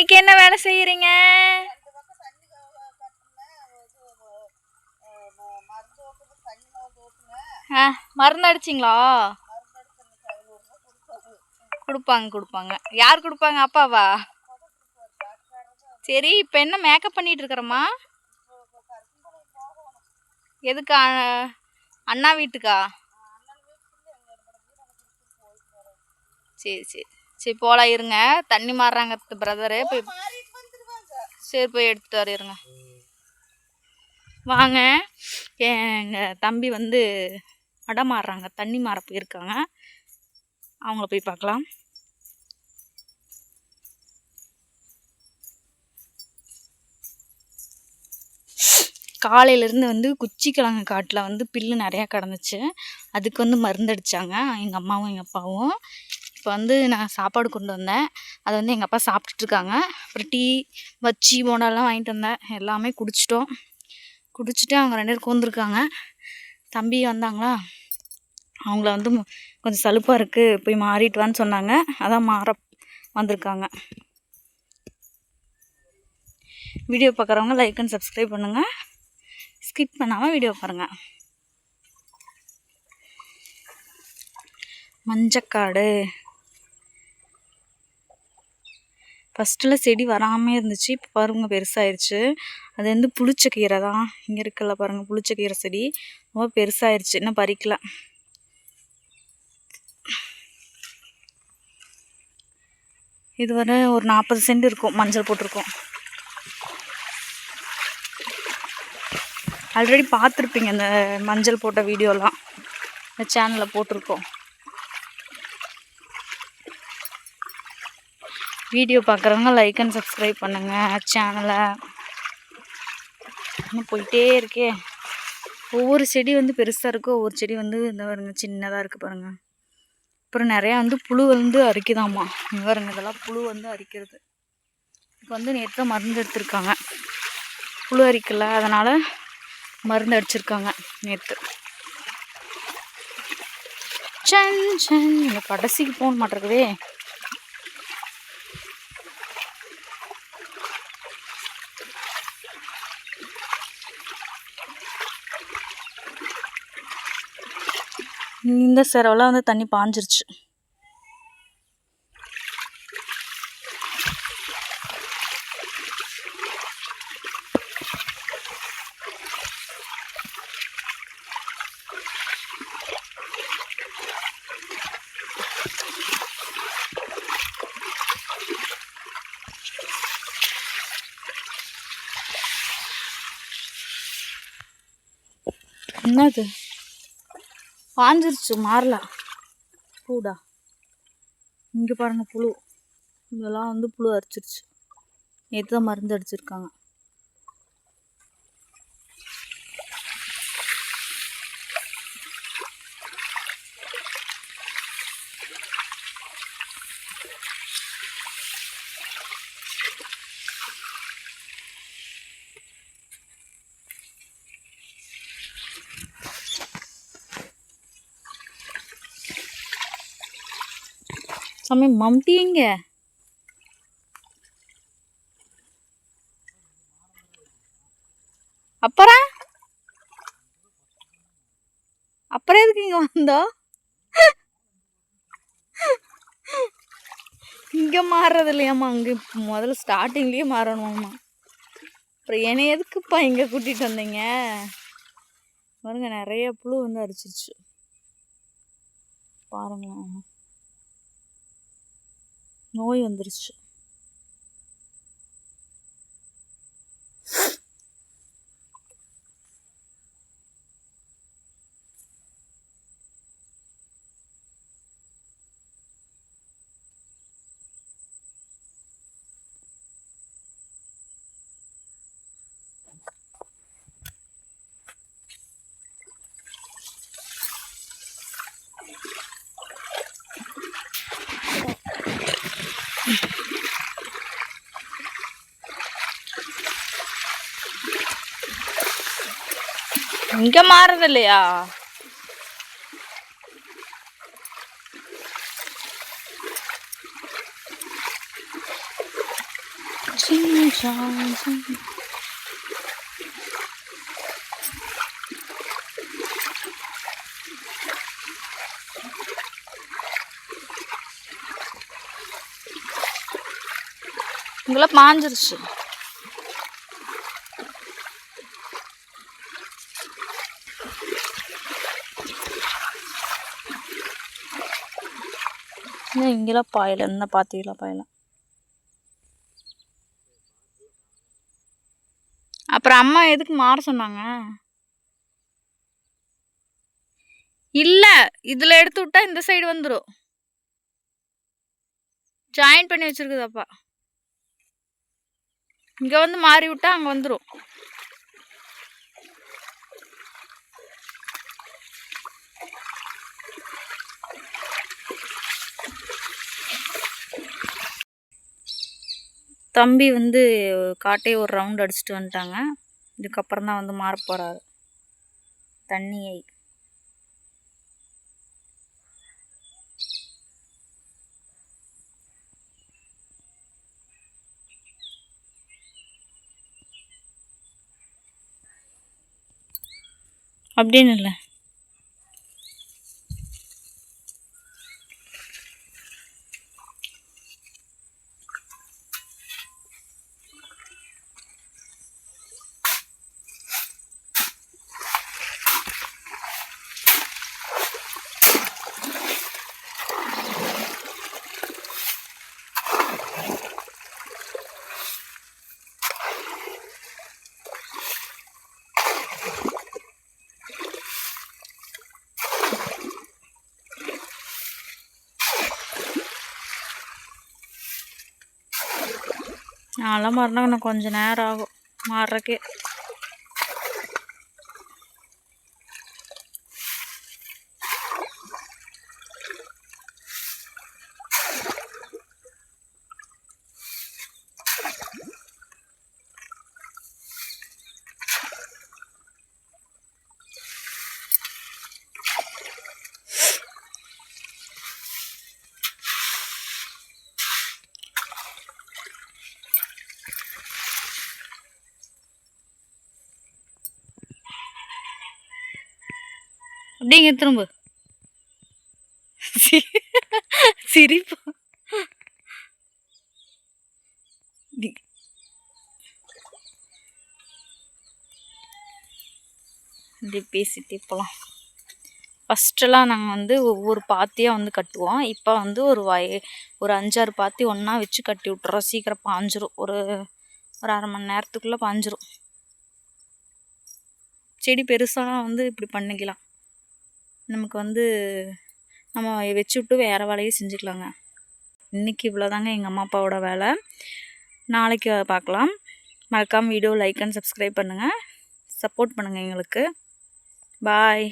இன்னைக்கு என்ன வேலை செய்யறீங்க? ஆ மருந்து அடிச்சிங்களா? கொடுப்பாங்க கொடுப்பாங்க. யார் கொடுப்பாங்க அப்பாவா? சரி இப்போ என்ன மேக்கப் பண்ணிட்டு இருக்கிறம்மா? எதுக்கு அண்ணா வீட்டுக்கா? சரி சரி. சரி போலாம் இருங்க. தண்ணி மாறுறாங்க பிரதரு போய் சரி போய் எடுத்துட்டு வரிருங்க வாங்க. எங்கள் தம்பி வந்து அடம் மாறுறாங்க. தண்ணி மாற போயிருக்காங்க. அவங்கள போய் பார்க்கலாம். காலையிலேருந்து வந்து குச்சிக்கிழங்கு காட்டில் வந்து பில்லு நிறையா கிடந்துச்சு. அதுக்கு வந்து மருந்தடிச்சாங்க. எங்கள் அம்மாவும் எங்கள் அப்பாவும். இப்போ வந்து நான் சாப்பாடு கொண்டு வந்தேன். அதை வந்து எங்கள் அப்பா சாப்பிட்டுட்ருக்காங்க. அப்புறம் டீ வச்சி போண்டாலாம் வாங்கிட்டு வந்தேன். எல்லாமே குடிச்சிட்டோம். குடிச்சிட்டு அவங்க ரெண்டு பேரும் கூந்துருக்காங்க தம்பி வந்தாங்களா? அவங்கள வந்து கொஞ்சம் சலுப்பாக இருக்குது போய் மாறிட்டு வான்னு சொன்னாங்க. அதான் மாற வந்திருக்காங்க. வீடியோ பார்க்குறவங்க லைக் அண்ட் சப்ஸ்கிரைப் பண்ணுங்கள் ஸ்கிப் பண்ணாமல் வீடியோ பாருங்கள் மஞ்சக்காடு. ஃபஸ்ட்டில் செடி வராமல் இருந்துச்சு. இப்போ பாருங்க பெருசாயிருச்சு. அது வந்து புளிச்ச கீரை தான். இங்கே இருக்குல்ல பாருங்கள் புளிச்ச கீரை செடி. ரொம்ப பெருசாயிருச்சு. இன்னும் பறிக்கல. இது வரை ஒரு நாற்பது சென்ட் இருக்கும். மஞ்சள் போட்டிருக்கோம். ஆல்ரெடி பார்த்துருப்பீங்க இந்த மஞ்சள் போட்ட வீடியோலாம். இந்த சேனலில் போட்டிருக்கோம். வீடியோ பார்க்குறவங்க லைக் அண்ட் சப்ஸ்கிரைப் பண்ணுங்கள் சேனலை இன்னும் போயிட்டே இருக்கே. ஒவ்வொரு செடி வந்து பெருசாக இருக்கும் ஒவ்வொரு செடி வந்து இந்த பாருங்க சின்னதாக இருக்குது பாருங்கள் அப்புறம் நிறையா வந்து புழு வந்து அரிக்குதாம்மா இங்கே பாருங்க இதெல்லாம் புழு வந்து அரிக்கிறது. இப்போ வந்து நேற்று மருந்து எடுத்திருக்காங்க. புழு அரிக்கல அதனால் மருந்து அடிச்சிருக்காங்க நேற்று சன் சன். இந்த கடைசிக்கு போக மாட்டேங்குதே இந்த செரவெல்லாம் வந்து தண்ணி பாஞ்சிருச்சு. என்னது? பாஞ்சிருச்சு மாறலாம் பூடா. இங்கே பாருங்க புழு. இதெல்லாம் வந்து புழு அரிச்சிருச்சு. நேற்று தான் மருந்து அடிச்சிருக்காங்க. சாமி மம்டி எங்க? அப்புறம் அப்புறம் எதுக்கு இங்க வந்தோம் இங்க மாறுறது இல்லையாம்மா அங்க முதல்ல ஸ்டார்டிங்லயே மாறணுமாம்மா. அப்புறம் என்னை எதுக்குப்பா இங்க கூட்டிட்டு வந்தீங்க? பாருங்க நிறைய புழு வந்து அரிச்சிருச்சு. பாருங்களேன். நோய் வந்துருச்சு. இங்க மாறுறது இல்லையா உங்களை ஜான்சன் பாஞ்சிருச்சு. இன்னும் இங்கெல்லாம் பாயலை என்ன பார்த்தீங்களா பாயலாம் அப்புறம் அம்மா எதுக்கு மாற சொன்னாங்க? இல்ல இதுல எடுத்து விட்டா இந்த சைடு வந்துரும். ஜாயின் பண்ணி வச்சிருக்குது அப்பா. இங்க வந்து மாறி விட்டா அங்க வந்துரும். தம்பி வந்து காட்டையை ஒரு ரவுண்ட் அடிச்சுட்டு வந்துட்டாங்க. இதுக்கப்புறம் தான் வந்து மாற போறாரு. தண்ணியை அப்படின்னு இல்லை. நான்லாம் மறுநாள் இன்னும் கொஞ்சம் நேரம் ஆகும். மாறுறக்கே அப்படிங்க திரும்ப. சிரிப்பு. டி- இப்படி பேசிட்டே போகலாம் ஃபஸ்ட்டெல்லாம் நாங்கள் வந்து ஒவ்வொரு பாத்தியாக வந்து கட்டுவோம். இப்போ வந்து ஒரு வய ஒரு அஞ்சாறு பாத்தி ஒன்றா வச்சு கட்டி விட்டுறோம். சீக்கிரம் பாஞ்சிரும். ஒரு ஒரு அரை மணி நேரத்துக்குள்ளே பாஞ்சிரும். செடி பெருசாக வந்து இப்படி பண்ணிக்கலாம். நமக்கு வந்து நம்ம வச்சு விட்டு வேறு வேலையை செஞ்சுக்கலாங்க. இன்றைக்கி இவ்வளோதாங்க எங்கள் அம்மா அப்பாவோட வேலை. நாளைக்கு பார்க்கலாம். மறக்காமல் வீடியோ லைக் அண்ட் சப்ஸ்கிரைப் பண்ணுங்கள் சப்போர்ட் பண்ணுங்கள் எங்களுக்கு. பாய்